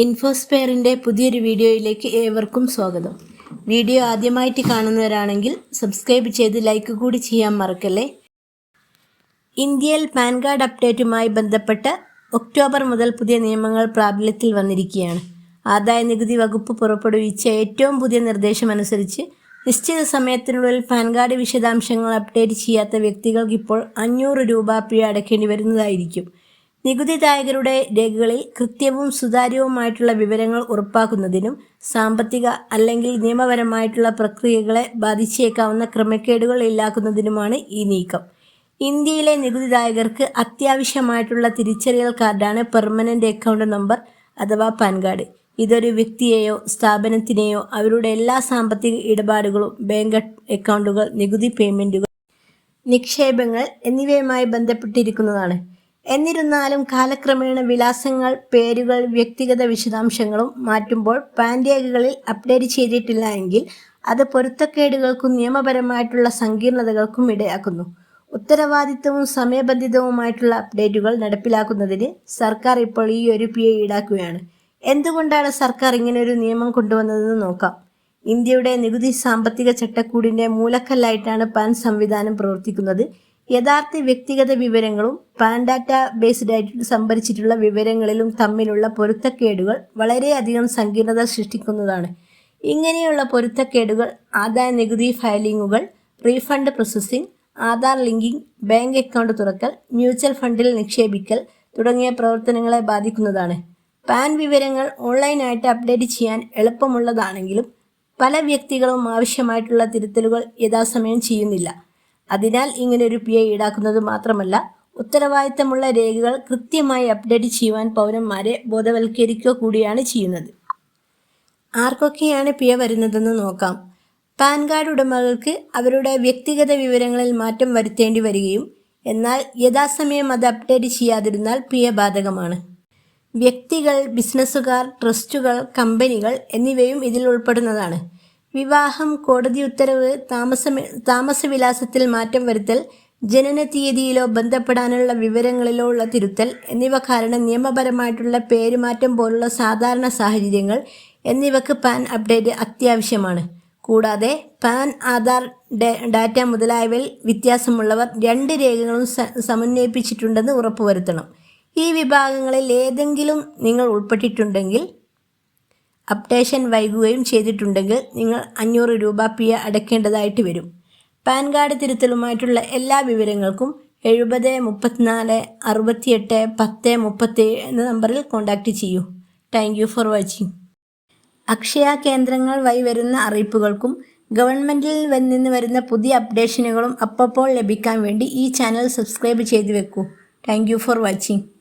ഇൻഫോസ്പെയറിന്റെ പുതിയൊരു വീഡിയോയിലേക്ക് ഏവർക്കും സ്വാഗതം. വീഡിയോ ആദ്യമായിട്ട് കാണുന്നവരാണെങ്കിൽ സബ്സ്ക്രൈബ് ചെയ്ത് ലൈക്ക് കൂടി ചെയ്യാൻ മറക്കല്ലേ? ഇന്ത്യയിൽ പാൻ കാർഡ് അപ്ഡേറ്റുമായി ബന്ധപ്പെട്ട് ഒക്ടോബർ മുതൽ പുതിയ നിയമങ്ങൾ പ്രാബല്യത്തിൽ വന്നിരിക്കുകയാണ്. ആദായ നികുതി വകുപ്പ് പുറപ്പെടുവിച്ച ഏറ്റവും പുതിയ നിർദ്ദേശമനുസരിച്ച് നിശ്ചിത സമയത്തിനുള്ളിൽ പാൻ കാർഡ് വിശദാംശങ്ങൾ അപ്ഡേറ്റ് ചെയ്യാത്ത വ്യക്തികൾക്ക് ഇപ്പോൾ അഞ്ഞൂറ് രൂപ പിഴ അടയ്ക്കേണ്ടി വരുന്നതായിരിക്കും. നികുതിദായകരുടെ രേഖകളിൽ കൃത്യവും സുതാര്യവുമായിട്ടുള്ള വിവരങ്ങൾ ഉറപ്പാക്കുന്നതിനും സാമ്പത്തിക അല്ലെങ്കിൽ നിയമപരമായിട്ടുള്ള പ്രക്രിയകളെ ബാധിച്ചേക്കാവുന്ന ക്രമക്കേടുകൾ ഇല്ലാക്കുന്നതിനുമാണ് ഈ നീക്കം. ഇന്ത്യയിലെ നികുതിദായകർക്ക് അത്യാവശ്യമായിട്ടുള്ള തിരിച്ചറിയൽ കാർഡാണ് പെർമനന്റ് അക്കൗണ്ട് നമ്പർ അഥവാ പാൻ കാർഡ്. ഇതൊരു വ്യക്തിയെയോ സ്ഥാപനത്തിനെയോ അവരുടെ എല്ലാ സാമ്പത്തിക ഇടപാടുകളും ബാങ്ക് അക്കൗണ്ടുകൾ നികുതി പേയ്മെന്റുകൾ നിക്ഷേപങ്ങൾ എന്നിവയുമായി ബന്ധപ്പെട്ടിരിക്കുന്നതാണ്. എന്നിരുന്നാലും കാലക്രമേണ വിലാസങ്ങൾ പേരുകൾ വ്യക്തിഗത വിശദാംശങ്ങളും മാറ്റുമ്പോൾ പാൻ രേഖകളിൽ അപ്ഡേറ്റ് ചെയ്തിട്ടില്ല എങ്കിൽ അത് പൊരുത്തക്കേടുകൾക്കും നിയമപരമായിട്ടുള്ള സങ്കീർണതകൾക്കും ഇടയാക്കുന്നു. ഉത്തരവാദിത്തവും സമയബന്ധിതവുമായിട്ടുള്ള അപ്ഡേറ്റുകൾ നടപ്പിലാക്കുന്നതിന് സർക്കാർ ഇപ്പോൾ ഈ ഒരു പി ഈടാക്കുകയാണ്. എന്തുകൊണ്ടാണ് സർക്കാർ ഇങ്ങനെ ഒരു നിയമം കൊണ്ടുവന്നതെന്ന് നോക്കാം. ഇന്ത്യയുടെ നികുതി സാമ്പത്തിക ചട്ടക്കൂടിന്റെ മൂലക്കല്ലായിട്ടാണ് പാൻ സംവിധാനം പ്രവർത്തിക്കുന്നത്. യഥാർത്ഥ വ്യക്തിഗത വിവരങ്ങളും പാൻ ഡാറ്റ ബേസ്ഡ് ആയിട്ട് സംഭരിച്ചിട്ടുള്ള വിവരങ്ങളിലും തമ്മിലുള്ള പൊരുത്തക്കേടുകൾ വളരെയധികം സങ്കീർണത സൃഷ്ടിക്കുന്നതാണ്. ഇങ്ങനെയുള്ള പൊരുത്തക്കേടുകൾ ആദായ നികുതി ഫയലിങ്ങുകൾ refund processing Aadhaar linking bank account തുറക്കൽ mutual ഫണ്ടിൽ നിക്ഷേപിക്കൽ തുടങ്ങിയ പ്രവർത്തനങ്ങളെ ബാധിക്കുന്നതാണ്. പാൻ വിവരങ്ങൾ ഓൺലൈനായിട്ട് അപ്ഡേറ്റ് ചെയ്യാൻ എളുപ്പമുള്ളതാണെങ്കിലും പല വ്യക്തികളും ആവശ്യമായിട്ടുള്ള തിരുത്തലുകൾ യഥാസമയം ചെയ്യുന്നില്ല. അതിനാൽ ഇങ്ങനൊരു പി ഐ ഈടാക്കുന്നത് മാത്രമല്ല ഉത്തരവാദിത്തമുള്ള രേഖകൾ കൃത്യമായി അപ്ഡേറ്റ് ചെയ്യുവാൻ പൗരന്മാരെ ബോധവൽക്കരിക്കുക കൂടിയാണ് ചെയ്യുന്നത്. ആർക്കൊക്കെയാണ് പിഴ വരുന്നതെന്ന് നോക്കാം. പാൻ കാർഡ് ഉടമകൾക്ക് അവരുടെ വ്യക്തിഗത വിവരങ്ങളിൽ മാറ്റം വരുത്തേണ്ടി വരികയും എന്നാൽ യഥാസമയം അത് അപ്ഡേറ്റ് ചെയ്യാതിരുന്നാൽ പിഴ ബാധകമാണ്. വ്യക്തികൾ ബിസിനസ്സുകാർ ട്രസ്റ്റുകൾ കമ്പനികൾ എന്നിവയും ഇതിൽ ഉൾപ്പെടുന്നതാണ്. വിവാഹം കോടതി ഉത്തരവ് താമസ താമസവിലാസത്തിൽ മാറ്റം വരുത്തൽ ജനന തീയതിയിലോ ബന്ധപ്പെടാനുള്ള വിവരങ്ങളിലോ ഉള്ള തിരുത്തൽ എന്നിവ കാരണം നിയമപരമായിട്ടുള്ള പേരുമാറ്റം പോലുള്ള സാധാരണ സാഹചര്യങ്ങൾ എന്നിവക്ക് പാൻ അപ്ഡേറ്റ് അത്യാവശ്യമാണ്. കൂടാതെ പാൻ ആധാർ ഡാറ്റ മുതലായവയിൽ വ്യത്യാസമുള്ളവർ രണ്ട് രേഖകളും സമന്വയിപ്പിച്ചിട്ടുണ്ടെന്ന് ഉറപ്പുവരുത്തണം. ഈ വിഭാഗങ്ങളിൽ ഏതെങ്കിലും നിങ്ങൾ ഉൾപ്പെട്ടിട്ടുണ്ടെങ്കിൽ അപ്ഡേഷൻ വൈകുകയും ചെയ്തിട്ടുണ്ടെങ്കിൽ നിങ്ങൾ അഞ്ഞൂറ് രൂപ പിഴ അടയ്ക്കേണ്ടതായിട്ട് വരും. പാൻ കാർഡ് തിരുത്തലുമായിട്ടുള്ള എല്ലാ വിവരങ്ങൾക്കും എഴുപത് മുപ്പത്തിനാല് അറുപത്തിയെട്ട് പത്ത് മുപ്പത്തേഴ് എന്ന നമ്പറിൽ കോൺടാക്റ്റ് ചെയ്യൂ. Thank you for watching. Akshaya കേന്ദ്രങ്ങൾ വഴി വരുന്ന അറിയിപ്പുകൾക്കും ഗവൺമെന്റിൽ നിന്ന് വരുന്ന പുതിയ അപ്ഡേഷനുകളും അപ്പോൾ ലഭിക്കാൻ വേണ്ടി ഈ ചാനൽ സബ്സ്ക്രൈബ് ചെയ്തു വെക്കൂ. Thank for watching.